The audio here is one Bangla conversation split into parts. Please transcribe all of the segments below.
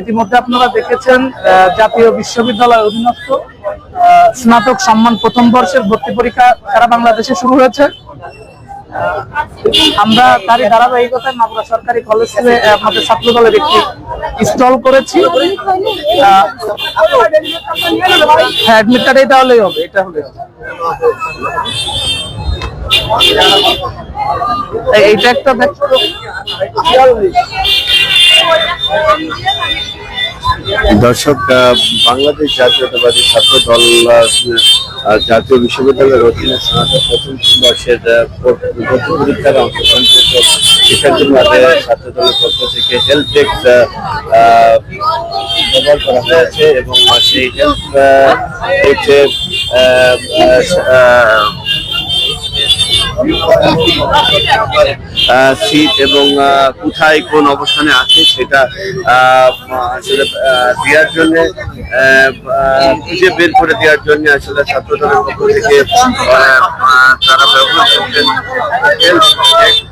ইতিমধ্যে আপনারা দেখেছেন জাতীয় বিশ্ববিদ্যালয় অধীনস্থ স্নাতক সম্মান প্রথম বর্ষের ভর্তি পরীক্ষা সারা বাংলাদেশে শুরু হয়েছে আমরা তারই ধারাবাহিকতায় মাগুরা সরকারি কলেজ থেকে আমাদের ছাত্র দলের একটি স্টল করেছি হ্যাঁ অ্যাডমিট কার্ড এটা হবে, এটা হলে। এইটা একটা দর্শক বাংলাদেশ জাতীয়তাবাদী ছাত্র দল জাতীয় বিশ্ববিদ্যালয়ের অধীনে স্নাতক প্রথম বর্ষের ভর্তি পরীক্ষার অংশগ্রহণকৃত শিক্ষার্থীর মাঝে ছাত্র দলের পক্ষ থেকে হেলথ ডেস্ক ব্যবহার করা হয়েছে এবং সেই হেলথ ডেস্কে সিট এবং কোথায় কোন অবস্থানে আছে সেটা আসলে দেওয়ার জন্য খুঁজে বের করে দেওয়ার জন্য আসলে ছাত্র দলের পক্ষ থেকে তারা ব্যবহার করছেন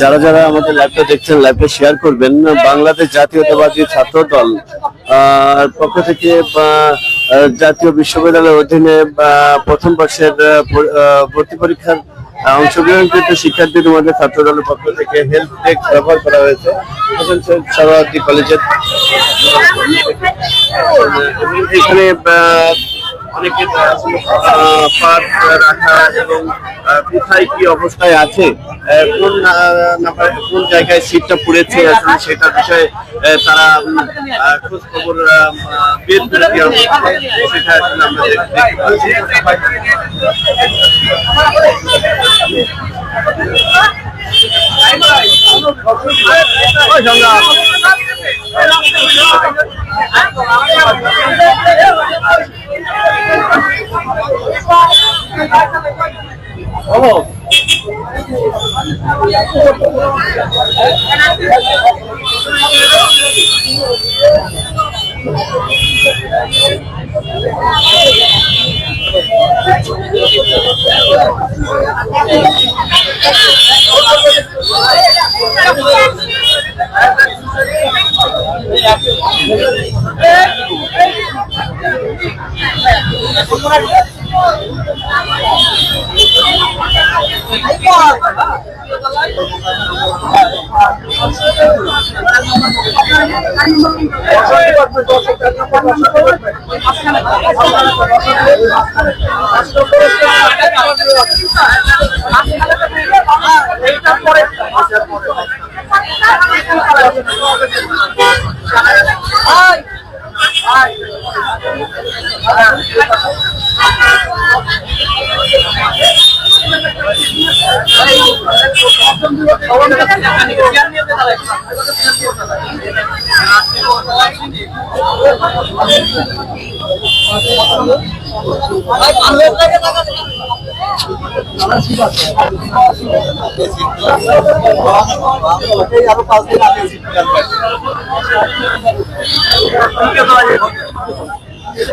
যারা যারা আমাদের লাইভটা দেখছেন লাইভটা শেয়ার করবেন বাংলাদেশ জাতীয়তাবাদী ছাত্র দল পক্ষ থেকে জাতীয় বিশ্ববিদ্যালয়ের অধীনে প্রথম বর্ষের ভর্তি পরীক্ষার অংশগ্রহণকৃত শিক্ষার্থীদের মধ্যে ছাত্র দলের পক্ষ থেকে হেলথ ডেস্ক ব্যবহার করা হয়েছে। এখন কলেজের এখানে অনেকে পার্ট রাখা এবং কোথায় কি অবস্থায় আছে কোন কোন জায়গায় সিটটা পড়েছে আসলে সেটার বিষয়ে তারা খোঁজ খবর বের করে দেওয়া সেটা আমরা এইটুকু সেভেন দিয়ে তো আমি বাইরে বাইরে প্রকাশ থেকে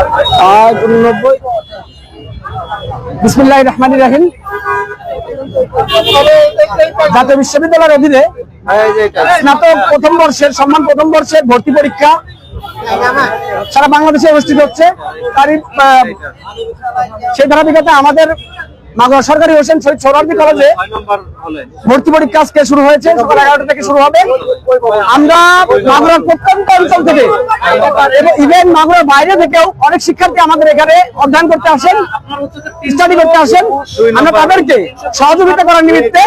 আট উননব্বই বিসমুল্লাহ রাহিম। জাতীয় বিশ্ববিদ্যালয়ের অধীনে স্নাতক প্রথম বর্ষের সম্মান প্রথম বর্ষের ভর্তি পরীক্ষা সারা বাংলাদেশে অনুষ্ঠিত হচ্ছে। তারই সেই ধারাবাহিকতা আমাদের মাগুরা সরকারি হোসেন শহীদ কলেজে ভর্তি পরীক্ষা আজকে শুরু হয়েছে সকাল এগারোটা থেকে শুরু হবে। আমরা মাগুরার প্রত্যন্ত অঞ্চল থেকে এবং ইভেন মাগুরার বাইরে থেকেও অনেক শিক্ষার্থী আমাদের এখানে অধ্যয়ন করতে আসেন স্টাডি করতে আসেন। আমরা তাদেরকে সহযোগিতা করার নিমিত্তে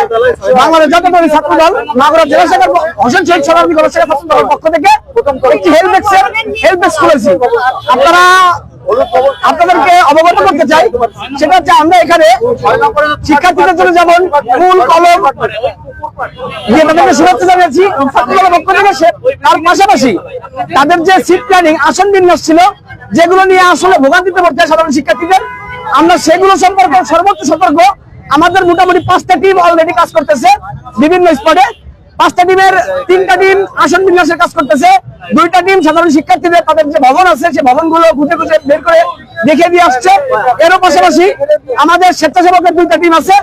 বাংলাদেশ জাতীয় ছাত্র দল মাগুরা জেলা শাখার হোসেন শহীদ সোহরাওয়ার্দী কলেজ শাখা ছাত্র দলের পক্ষ থেকে একটি হেল্প ডেস্কের হেল্প ডেস্ক খুলেছি। আপনারা আপনাদেরকে অবগত করতে চাই, সেটা হচ্ছে আমরা এখানে শিক্ষার্থীদের জন্য যেমন ফুল, কলম পাশাপাশি তাদের যে সিট প্ল্যানিং আসন ছিল, যেগুলো নিয়ে আসলে সাধারণ শিক্ষার্থীদের, আমরা সেগুলো সম্পর্কে সর্বোচ্চ আমাদের মোটামুটি পাঁচটা টিম অলরেডি কাজ করতেছে বিভিন্ন স্পটে পাঁচটা টিমের তিনটা টিম আসন বিন্যাসের কাজ করতেছে। দুইটা টিম সাধারণ শিক্ষার্থীদের, তাদের যে ভবন আছে সেই ভবনগুলো খুঁজে খুঁজে বের করে দেখিয়ে দিয়ে আসছে। এরও পাশাপাশি আমাদের স্বেচ্ছাসেবকের দুইটা টিম আছে,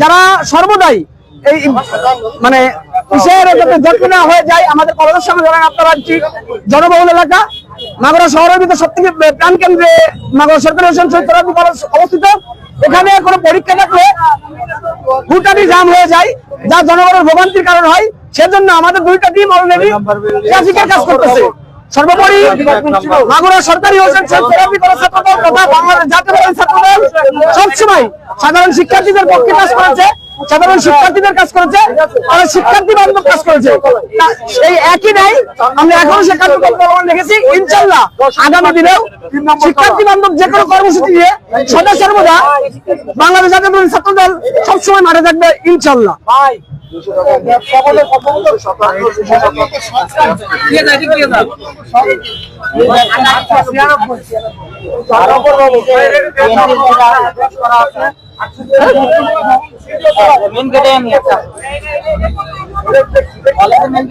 যারা সর্বদাই এই মানে জনবহুল এলাকা শহরের সব থেকে প্রাণ কেন্দ্রে অবস্থিত। এখানে কোনো পরীক্ষা থাকলে জাম হয়ে যায়, যা জনগণের ভোগান্তির কারণ হয়। সেজন্য আমাদের দুইটা টিম অলরেডি ট্রাফিকের কাজ করতেছে। সর্বোপরি মাগুরা সরকারি হোসেন তথা বাংলাদেশ জাতীয় সবসময় সাধারণ শিক্ষার্থীদের পক্ষে কাজ করেছে সাধারণ শিক্ষার্থীদের কাজ করেছে আর শিক্ষার্থী বান্ধব কাজ করেছে। এই একই নাই আমরা এখনও সে কার্যক্রম প্রমাণ রেখেছি ইনশাল্লাহ আগামী দিনেও শিক্ষার্থী বান্ধব যে কোনো কর্মসূচি দিয়ে সদা সর্বদা বাংলাদেশ জাতীয় ছাত্র দল সবসময় মাঠে থাকবে ইনশাল্লাহ মেন গেটে আমি একটা মেন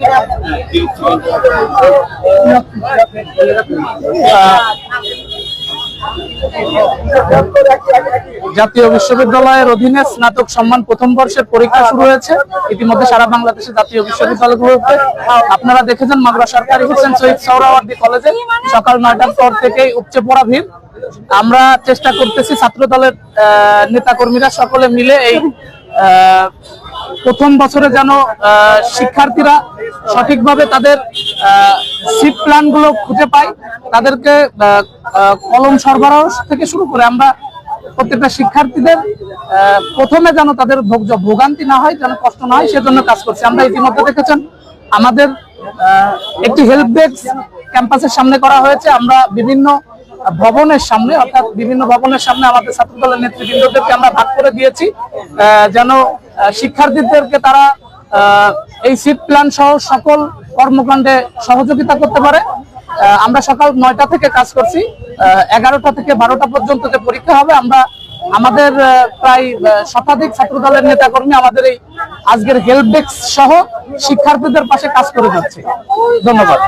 জাতীয় বিশ্ববিদ্যালয়ের অধীনে স্নাতক সম্মান প্রথম বর্ষের পরীক্ষা শুরু হয়েছে। ইতিমধ্যে সারা বাংলাদেশে জাতীয় বিশ্ববিদ্যালয়গুলোতে আপনারা দেখেছেন মাগুরা সরকারি হোসেন শহীদ সৌরাওয়ার্দী কলেজে সকাল নয়টার পর থেকেই উপচে পড়া ভিড়। আমরা চেষ্টা করতেছি ছাত্র দলের নেতা কর্মীরা সকলে মিলে এই প্রথম বছরে যেন শিক্ষার্থীরা সঠিকভাবে তাদের সিট প্ল্যানগুলো খুঁজে পায়, তাদেরকে কলম সরবরাহ থেকে শুরু করে আমরা প্রত্যেকটা শিক্ষার্থীদের প্রথমে যেন তাদের ভোগ- ভোগান্তি না হয়, যেন কষ্ট না হয়, সেজন্য কাজ করছি। আমরা ইতিমধ্যে দেখেছেন, আমাদের একটি হেল্প ডেস্ক ক্যাম্পাসের সামনে করা হয়েছে। আমরা বিভিন্ন ভবনের সামনে, অর্থাৎ বিভিন্ন ভবনের সামনে আমাদের ছাত্র দলের নেতৃবৃন্দদেরকে আমরা ভাগ করে দিয়েছি যেন শিক্ষার্থীদেরকে তারা এই সিট প্ল্যান সহ সকল কর্মকাণ্ডে সহযোগিতা করতে পারে। আমরা সকাল নয়টা থেকে কাজ করছি এগারোটা থেকে বারোটা পর্যন্ত যে পরীক্ষা হবে, আমরা আমাদের প্রায় শতাধিক ছাত্র দলের নেতা কর্মী আমাদের এই আজকের হেল্প ডেস্ক সহ শিক্ষার্থীদের পাশে কাজ করে যাচ্ছে। ধন্যবাদ।